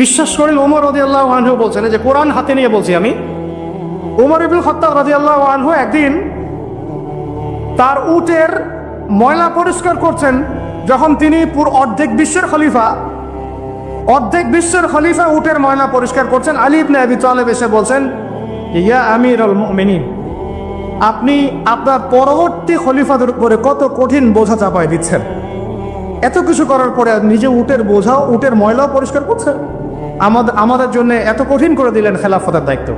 বিশ্বাস করেন ওমর রদি আল্লাহ আনহু বলছেন যে কোরআন হাতে নিয়ে বলছি আমি, ওমর ইবুল খত্তাব রাজি আল্লাহ আনহু একদিন তার উটের ময়লা পরিষ্কার করছেন, যখন তিনি পুরো অর্ধেক বিশ্বের খলিফা, অর্ধেক বিশ্বের খলিফা উটের ময়লা পরিষ্কার করছেন। আলী ইবনে আবি তালেব এসে বলছেন, ইয়া আমির আল মুমিনিন, আপনি আপনার পরবর্তী খলিফাদের উপরে কত কঠিন বোঝা চাপায় দিচ্ছেন। এত কিছু করার পরে নিজে উটের বোঝাও উটের ময়লাও পরিষ্কার করছেন আমাদের আমাদের জন্য এত কঠিন করে দিলেন খেলাফতের দায়িত্ব।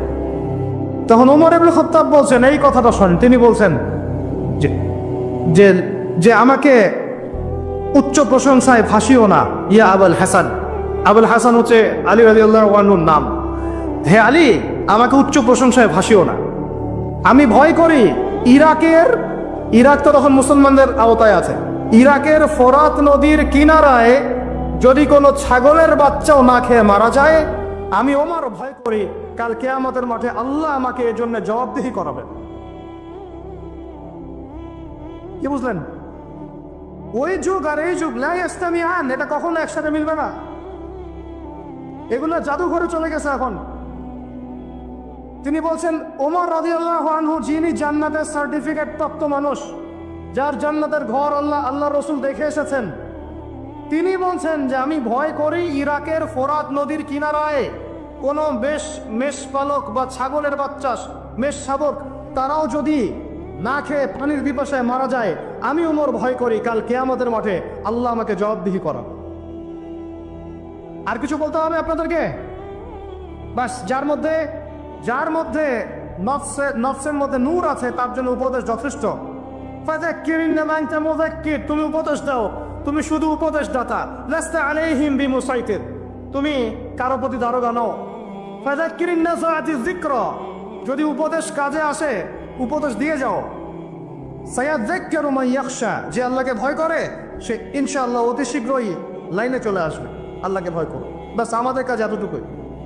তখন উমর ইবনে খত্তাব বলছেন, এই কথাটা শোনেন। তিনি বলছেন যে যে আমাকে উচ্চ প্রশংসায় ভাসিও না, ইয়া আবুল হাসান। আবুল হাসান হচ্ছে আলী রাজি আল্লাহ ওয়ানুর নাম। হে আলী, আমাকে উচ্চ প্রশংসায় ভাসিও না। আমি ভয় করি ইরাকের, ইরাক তো তখন মুসলমানদের আওতায় আছে। ইরাকের ফোরাত নদীর কিনারায় যদি কোনো ছাগলের বাচ্চাও না খেয়ে মারা যায়, আমি ওমার ভয় করি, কাল কেয়ামতের মাঠে আল্লাহ আমাকে এর জন্য জবাবদিহি করাবেন। কি বুঝলেন? ওই যুগ আর এই যুগ লাই ইসলামী আন এটা কখনো একসাথে মিলবে না। এগুলো জাদুঘরে চলে গেছে এখন। তিনি বলছেন, ওমর রাদিয়াল্লাহু আনহু, যিনি জান্নাতের সার্টিফিকেট প্রাপ্ত মানুষ যার জান্নাতের ঘর আল্লাহ আল্লাহ রসুল দেখে এসেছেন। তিনি বলছেন যে আমি ভয় করি ইরাকের ফোরাত নদীর কিনারায়। কোনো বেশ মেষপালক বা ছাগলের বাচ্চা, মেষ শাবক, তারাও যদি না খেয়ে পানির বিপাশায় মারা যায়, আমি ওমর ভয় করি, কাল কেয়ামতের মাঠে আল্লাহ আমাকে জবাবদিহি করা আর কিছু বলতে হবে আপনাদেরকে? বাস, যার মধ্যে যার মধ্যে নফসে নফসের মধ্যে নূর আছে, তার জন্য উপদেশ যথেষ্ট। তুমি উপদেশ দাও তুমি শুধু উপদেশ দাতা লাস্তা আলাইহিম বিমুসাইতির, তুমি কারও প্রতি দারোগা নও। যিকর, যদি উপদেশ কাজে আসে, উপদেশ দিয়ে যাও। মান ইয়াখশা, যে আল্লাহকে ভয় করে, সে ইনশাআল্লাহ অতি শীঘ্রই লাইনে চলে আসবে, আল্লাহকে ভয় করো। ব্যাস, আমাদের কাজ এতটুকুই।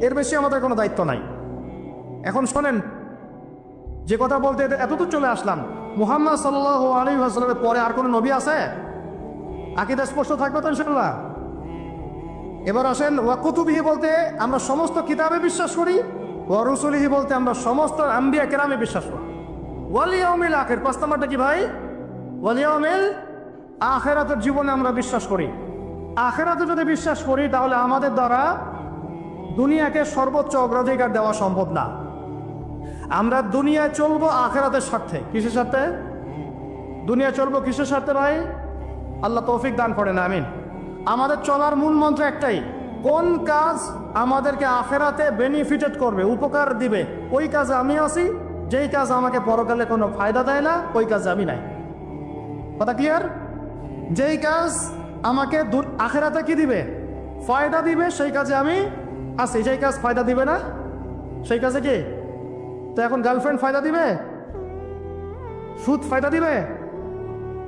এর বেশি আমাদের কোনো দায়িত্ব নাই। এখন শোনেন যে কথা বলতে এত- এতদূর চলে আসলাম। মুহাম্মদ সাল্লাহ আলী আসলামের পরে আর কোনো নবী আছে? আকিদা স্পষ্ট থাকবে তো ইনশাল্লাহ এবার আসেন ওয়াকুতুবিহি বলতে আমরা সমস্ত কিতাবে বিশ্বাস করি ওয়ারুসুলিহি বলতে আমরা সমস্ত আম্বিয়া কেরামে বিশ্বাস করি। ওয়ালিয়াউমিল আখের, পাঁচ নাম্বারটা কি ভাই? ওয়ালিয়াউমিল আখেরাতের জীবনে আমরা বিশ্বাস করি। আখেরাতে যদি বিশ্বাস করি, তাহলে আমাদের দ্বারা দুনিয়াকে সর্বোচ্চ অগ্রাধিকার দেওয়া সম্ভব না। আমরা দুনিয়ায় চলবো আখেরাতের স্বার্থে। কিসের স্বার্থে? দুনিয়া চলবো কিসের স্বার্থে ভাই? আল্লাহ তৌফিক দান করেন, আমিন। আমাদের চলার মূল মন্ত্র একটাই, কোন কাজ আমাদেরকে আখেরাতে বেনিফিটেড করবে, উপকার দিবে, ওই কাজে আমি আছি, যেই কাজ আমাকে পরকালে কোনো ফায়দা দেয় না, ওই কাজে আমি নাই। কথা ক্লিয়ার যেই কাজ আমাকে আখেরাতে কি দিবে? ফায়দা দিবে, সেই কাজে আমি আছি। যেই কাজ ফায়দা দিবে না, সেই কাজে কি? তো এখন গার্লফ্রেন্ড ফায়দা দিবে? সুদ ফায়দা দিবে?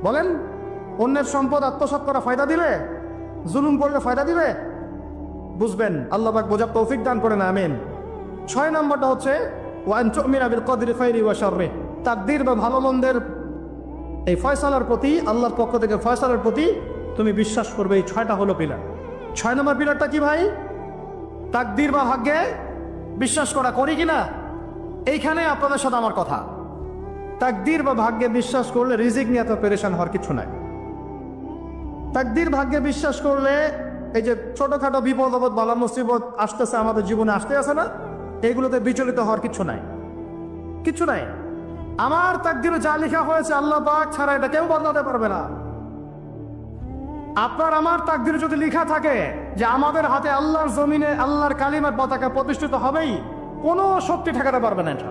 বলেন, অন্যের সম্পদ আত্মসাৎ করা ফায়দা দিবে? জুলুম করলে ফায়দা দিবে? বুঝবেন, আল্লাহ পাক বোঝার তৌফিক দান করেন, আমিন। ছয় নম্বরটা হচ্ছে ওয়ান তুমিনা বিল কদরি খাইরি ওয়া শাররি। তাকদীর বা ভালো মন্দের এই ফয়সালার প্রতি, আল্লাহর পক্ষ থেকে ফয়সালার প্রতি তুমি বিশ্বাস করবে, এই ছয়টা হলো পিলার। ছয় নম্বর পিলারটা কি ভাই? তাকদীর বা ভাগ্যে বিশ্বাস করা করি কিনা? এইখানে আপনাদের সাথে আমার কথা। তাকদীর বা ভাগ্যে বিশ্বাস করলে রিজিক নিয়ে এত পেরেশান হওয়ার কিছু নাই। তাকদীর, ভাগ্যে বিশ্বাস করলে এই যে ছোটখাটো বিপদ, আপদ, বালা মুসিবত আসতেছে, আমাদের জীবনে আসতে আছে না, এগুলোতে বিচলিত হওয়ার কিছু নাই। কিছু নাই। আমার তাকদিরে যা লেখা হয়েছে আল্লাহ পাক ছাড়া এটা কেউ বদলাতে পারবে না। আপনার আমার তাকদিরে যদি লেখা থাকে যে আমাদের হাতে আল্লাহর জমিনে, আল্লাহর কালিমার পতাকা প্রতিষ্ঠিত হবেই কোনো শক্তি ঠেকাতে পারবে না এটা।